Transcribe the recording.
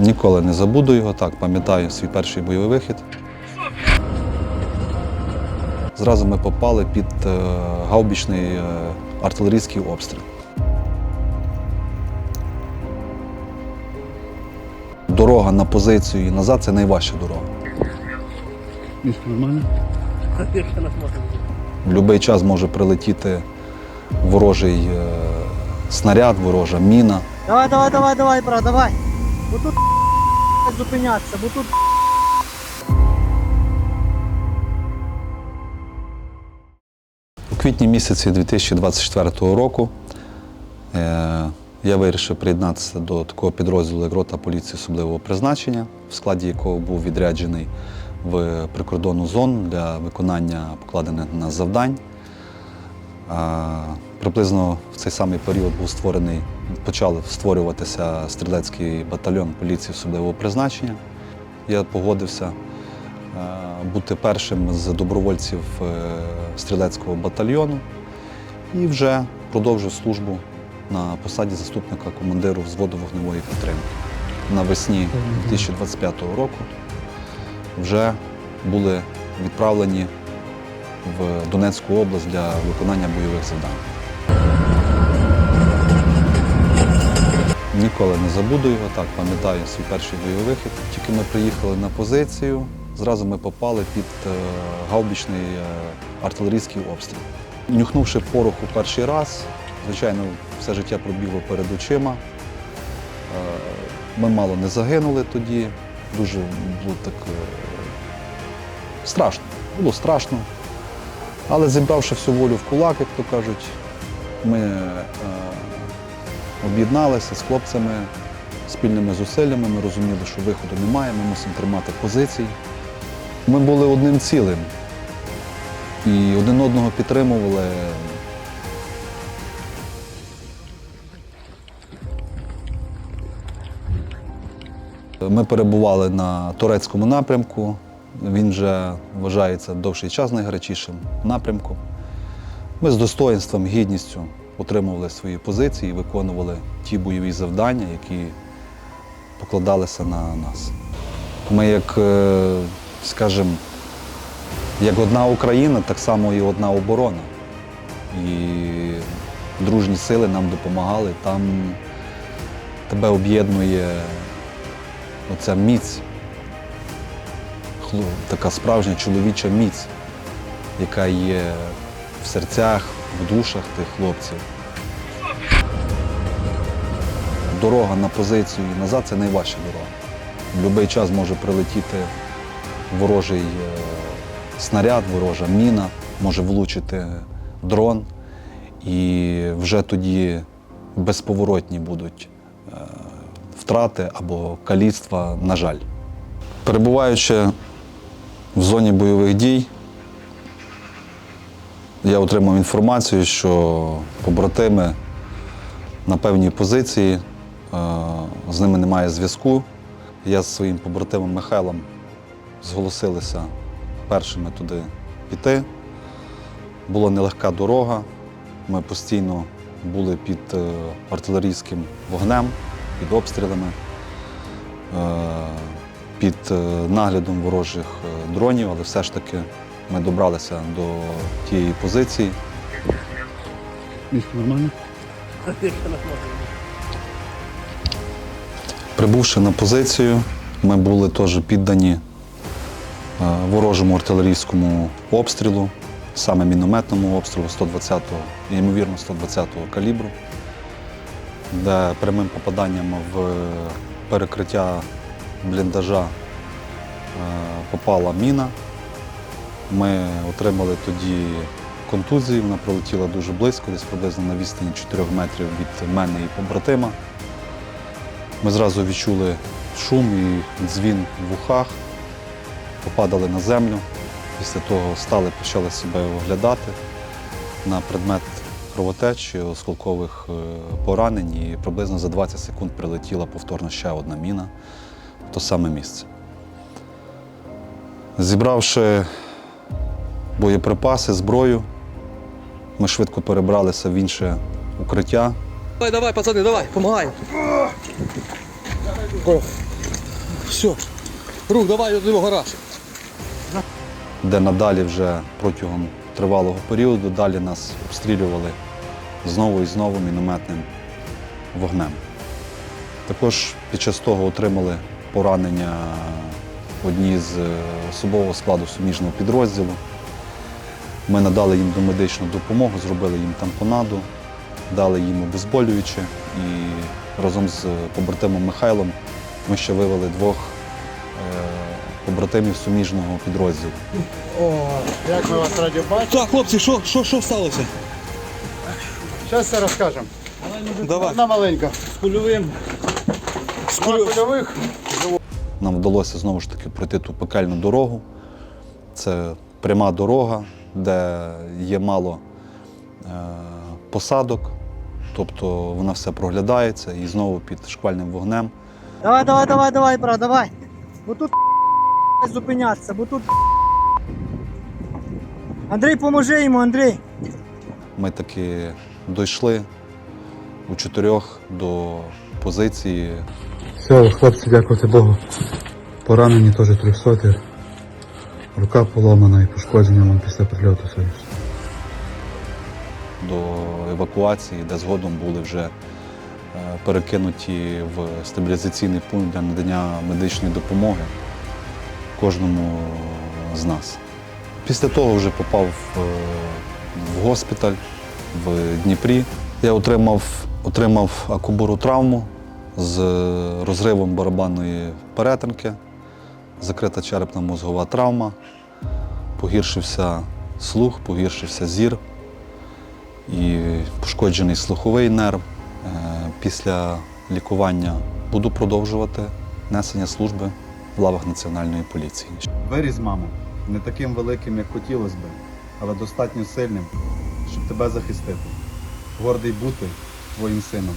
Ніколи не забуду його, так, пам'ятаю свій перший бойовий вихід. Зразу ми попали під е, гаубічний е, артилерійський обстріл. Дорога на позицію і назад це найважча дорога. Нормально? В будь-який час може прилетіти ворожий е, снаряд, ворожа міна. Давай, давай, давай, давай, брат, давай. Тут зупинятися, бо тут У квітні місяці 2024 року е, я вирішив приєднатися до такого підрозділу як рота поліції особливого призначення, в складі якого був відряджений в прикордонну зону для виконання покладених на завдань. Приблизно в цей самий період був створений, почав створюватися стрілецький батальйон поліції особливого призначення. Я погодився е, бути першим з добровольців е, стрілецького батальйону і вже продовжив службу на посаді заступника командиру взводу вогневої підтримки. Навесні 2025 року вже були відправлені в Донецьку область для виконання бойових завдань. Ніколи не забуду його, так, пам'ятаю свій перший бойовий вихід. Тільки ми приїхали на позицію, зразу ми попали під е, гаубічний е, артилерійський обстріл. Нюхнувши пороху перший раз, звичайно, все життя пробігло перед очима. Е, Ми мало не загинули тоді, дуже було так страшно. Було страшно. Але зібравши всю волю в кулак, як то кажуть, ми об'єдналися з хлопцями спільними зусиллями. Ми розуміли, що виходу немає, ми мусимо тримати позиції. Ми були одним цілим і один одного підтримували. Ми перебували на турецькому напрямку. Він вже вважається довший час найгарячішим напрямком. Ми з достоїнством, гідністю отримували свої позиції виконували ті бойові завдання, які покладалися на нас. Ми, як, е, скажімо, як одна Україна, так само і одна оборона. І дружні сили нам допомагали. Там тебе об'єднує оця міць, така справжня чоловіча міць, яка є в серцях, в душах тих хлопців. Дорога на позицію і назад це найважча дорога. В будь-який час може прилетіти ворожий е, снаряд, ворожа міна, може влучити дрон, і вже тоді безповоротні будуть е, втрати або каліцтва, на жаль. Перебуваючи в зоні бойових дій, я отримав інформацію, що побратими на певній позиції, е, з ними немає зв'язку. Я з своїм побратимом Михайлом зголосилися першими туди піти. Була нелегка дорога. Ми постійно були під е, артилерійським вогнем, під обстрілами, е, під наглядом ворожих дронів, але все ж таки ми добралися до тієї позиції. Мішка нормально? Прибувши на позицію, ми були теж піддані е, ворожому артилерійському обстрілу, саме мінометному обстрілу 120-го, ймовірно, 120-го калібру, де прямим попаданням в перекриття бліндажа е, попала міна. Ми отримали тоді контузію, вона пролетіла дуже близько, десь приблизно на відстані 4 метрів від мене і побратима. Ми зразу відчули шум і дзвін в вухах, попадали на землю. Після того стали, почали себе оглядати на предмет кровотечі, осколкових е, поранень, і приблизно за 20 секунд прилетіла повторно ще одна міна в то саме місце. Зібравши боєприпаси, зброю, ми швидко перебралися в інше укриття. Давай, давай, пацани, давай, помагай. Все. Рух, давай до гараж. де надалі вже протягом тривалого періоду далі нас обстрілювали знову і знову мінометним вогнем. Також під час того отримали поранення одні з е, особового складу суміжного підрозділу. Ми надали їм домедичну допомогу, зробили їм тампонаду, дали їм обезболююче і разом з побратимом Михайлом ми ще вивели двох е, побратимів суміжного підрозділу. Як ми вас раді бачити? Так, хлопці, що, що, що сталося? Зараз все розкажемо. Давай. Одна маленька. З кульовим. З кульових. Нам вдалося знову ж таки пройти ту пекельну дорогу. Це пряма дорога, де є мало е, посадок, тобто вона все проглядається і знову під шквальним вогнем. Давай, давай, давай, давай, брат, давай. Бо тут зупинятися, бо тут. Андрій, поможи йому, Андрій. Ми таки дійшли у чотирьох до позиції. Все, хлопці, дякувати Богу. Поранені теж 300. Рука поломана і пошкодження вам після прильоту сьогодні. до евакуації, де згодом були вже е, перекинуті в стабілізаційний пункт для надання медичної допомоги кожному з нас. Після того вже попав е, в госпіталь в Дніпрі. Я отримав, отримав акубуру травму з розривом барабанної перетинки, закрита черепно мозгова травма, погіршився слух, погіршився зір і пошкоджений слуховий нерв. Е, Після лікування буду продовжувати несення служби в лавах Національної поліції. Виріс, мамо, не таким великим, як хотілося би, але достатньо сильним, щоб тебе захистити. Гордий бути твоїм сином.